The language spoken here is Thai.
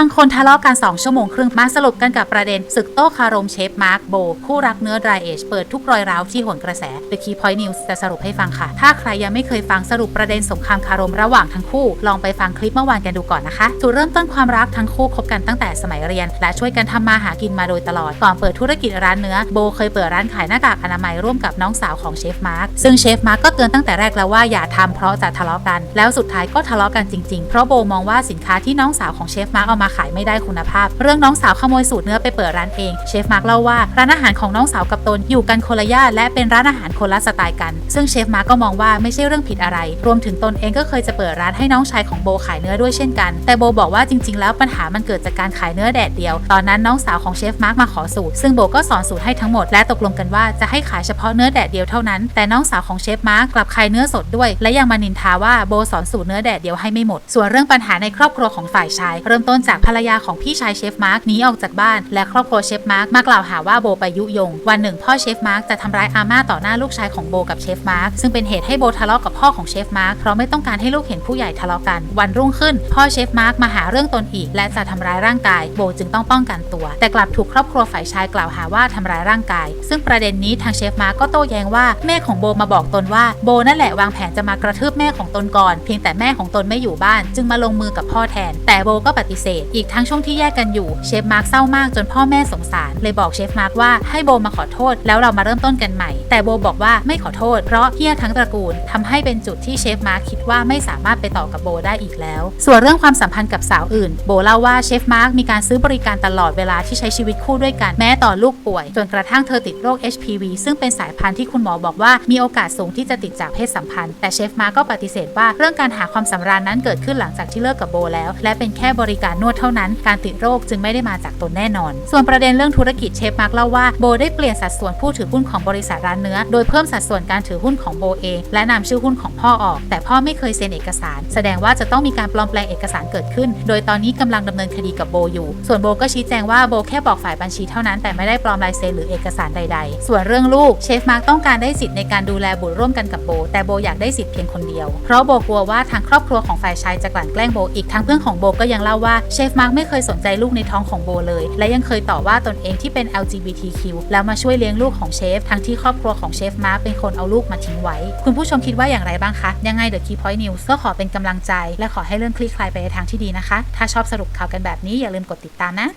ฟังคนทะเลาะกัน 2 ชั่วโมงครึ่งมาสรุปกันกับประเด็นศึกโต้คารมเชฟมาร์คโบ คู่รักเนื้อดรายเอชเปิดทุกรอยร้าวที่หวนกระแส The Key Point News จะสรุปให้ฟังค่ะ ถ้าใครยังไม่เคยฟังสรุปประเด็นสงครามคารมระหว่างทั้งคู่ ลองไปฟังคลิปเมื่อวานกันดูก่อนนะคะจุดเริ่มต้นความรักทั้งคู่คบกันตั้งแต่สมัยเรียน และช่วยกันทำมาหากินมาโดยตลอดก่อนเปิดธุรกิจร้านเนื้อโบเคยเปิดร้านขายหน้ากากอนามัยร่วมกับน้องสาวของเชฟมาร์คซึ่งเชฟมาร์คก็เตือนตั้งแต่แรกแล้วว่าอย่าทำเพราะจะทะเลาะกัน แล้วสุดท้ายก็ทะเลาะกันจริงๆ เพราะโบมองว่าสินค้าที่น้องสาวของเชฟมาร์คเอามาขายไม่ได้คุณภาพ เรื่องน้องสาวขโมยสูตรเนื้อไปเปิดร้านเอง เชฟมาร์คเล่าว่าร้านอาหารของน้องสาวกับตนอยู่กันคนละย่านและเป็นร้านอาหารคนละสไตล์กัน ซึ่งเชฟมาร์คก็มองว่าไม่ใช่เรื่องผิดอะไร รวมถึงตนเองก็เคยจะเปิดร้านให้น้องชายของโบขายเนื้อด้วยเช่นกัน แต่โบบอกว่าจริง ๆ แล้วปัญหามันเกิดจากการขายเนื้อแดดเดียว ตอนนั้นน้องสาวของเชฟมาร์คมาขอสูตร ซึ่งโบก็สอนสูตรให้ทั้งหมด และตกลงกันว่าจะให้ขายเฉพาะเนื้อแดดเดียวเท่านั้น แต่น้องสาวของเชฟมาร์คกลับขายเนื้อสดด้วย และยังมานินทาว่าโบสอนสูตรเนื้อแดดเดียวให้ไม่หมด ส่วนเรื่องปัญหาในครอบครัวของฝ่ายชาย เริ่มต้นจากภรรยาของพี่ชายเชฟมาร์คหนีออกจากบ้าน และครอบครัวเชฟมาร์คมากล่าวหาว่าโบไปยุยง วันหนึ่งพ่อเชฟมาร์คจะทำร้ายอาม่าต่อหน้าลูกชายของโบกับเชฟมาร์คซึ่งเป็นเหตุให้โบทะเลาะกับพ่อของเชฟมาร์คเพราะไม่ต้องการให้ลูกเห็นผู้ใหญ่ทะเลาะกัน วันรุ่งขึ้น พ่อเชฟมาร์คมาหาเรื่องตนอีก และจะทำร้ายร่างกาย โบจึงต้องป้องกันตัว แต่กลับถูกครอบครัวฝ่ายชายกล่าวหาว่าทำร้ายร่างกาย ซึ่งประเด็นนี้ทางเชฟมาร์คก็โต้แย้งว่าแม่ของโบมาบอกตนว่าโบนั่นแหละวางแผนจะมากระทืบแม่ของตนก่อน เพียงแต่แม่ของตนไม่อยู่บ้าน จึงมาลงมือกับพ่อแทน แต่โบก็ปฏิเสธอีกทั้งช่วงที่แยกกันอยู่เชฟมาร์คเศร้ามากจนพ่อแม่สงสาร เลยบอกเชฟมาร์คว่าให้โบมาขอโทษ แล้วเรามาเริ่มต้นกันใหม่ แต่โบบอกว่าไม่ขอโทษเพราะเฮี้ยทั้งตระกูลทำให้เป็นจุดที่เชฟมาร์คคิดว่าไม่สามารถไปต่อกับโบได้อีกแล้ว ส่วนเรื่องความสัมพันธ์กับสาวอื่น โบเล่าว่าเชฟมาร์คมีการซื้อบริการตลอดเวลาที่ใช้ชีวิตคู่ด้วยกันแม้ตอนลูกป่วย จนกระทั่งเธอติดโรค HPV ซึ่งเป็นสายพันธุ์ที่คุณหมอบอกว่ามีโอกาสสูงที่จะติดจากเพศสัมพันธ์ แต่เชฟมาร์คก็ปฏิเสธว่าเรื่องการหาความสำราญนั้นเกิดขึ้นหลังจากที่เลิกกับโบแล้ว และเป็นแค่บริการนวดเท่านั้น การติดโรคจึงไม่ได้มาจากตนแน่นอน ส่วนประเด็นเรื่องธุรกิจเชฟมาร์คเล่าว่าโบได้เปลี่ยนสัดส่วนผู้ถือหุ้นของบริษัทร้านเนื้อ โดยเพิ่มสัดส่วนการถือหุ้นของโบเอง และนำชื่อหุ้นของพ่อออก แต่พ่อไม่เคยเซ็นเอกสาร แสดงว่าจะต้องมีการปลอมแปลงเอกสารเกิดขึ้น โดยตอนนี้กำลังดำเนินคดีกับโบอยู่ ส่วนโบก็ชี้แจงว่าโบแค่บอกฝ่ายบัญชีเท่านั้นแต่ไม่ได้ปลอมลายเซ็นหรือเอกสารใด ๆ ส่วนเรื่องลูกเชฟมาร์คต้องการได้สิทธิ์ในการดูแลบุตรร่วมกันกับโบ แต่โบอยากได้สิทธิ์เพียงคนเดียว เพราะโบกลัวว่าทางครอบครัวของฝ่ายชายจะกลั่นแกล้งโบอีกทั้งเพื่อนของโบก็ยังเล่าว่าเชฟมาร์กไม่เคยสนใจลูกในท้องของโบเลย และยังเคยต่อว่าตนเองที่เป็น LGBTQ แล้วมาช่วยเลี้ยงลูกของเชฟ ทั้งที่ครอบครัวของเชฟมาร์กเป็นคนเอาลูกมาทิ้งไว้ คุณผู้ชมคิดว่าอย่างไรบ้างคะ ยังไง The Key Point News ก็ขอเป็นกำลังใจ และขอให้เรื่องคลี่คลายไปในทางที่ดีนะคะ ถ้าชอบสรุปข่าวกันแบบนี้อย่าลืมกดติดตามนะ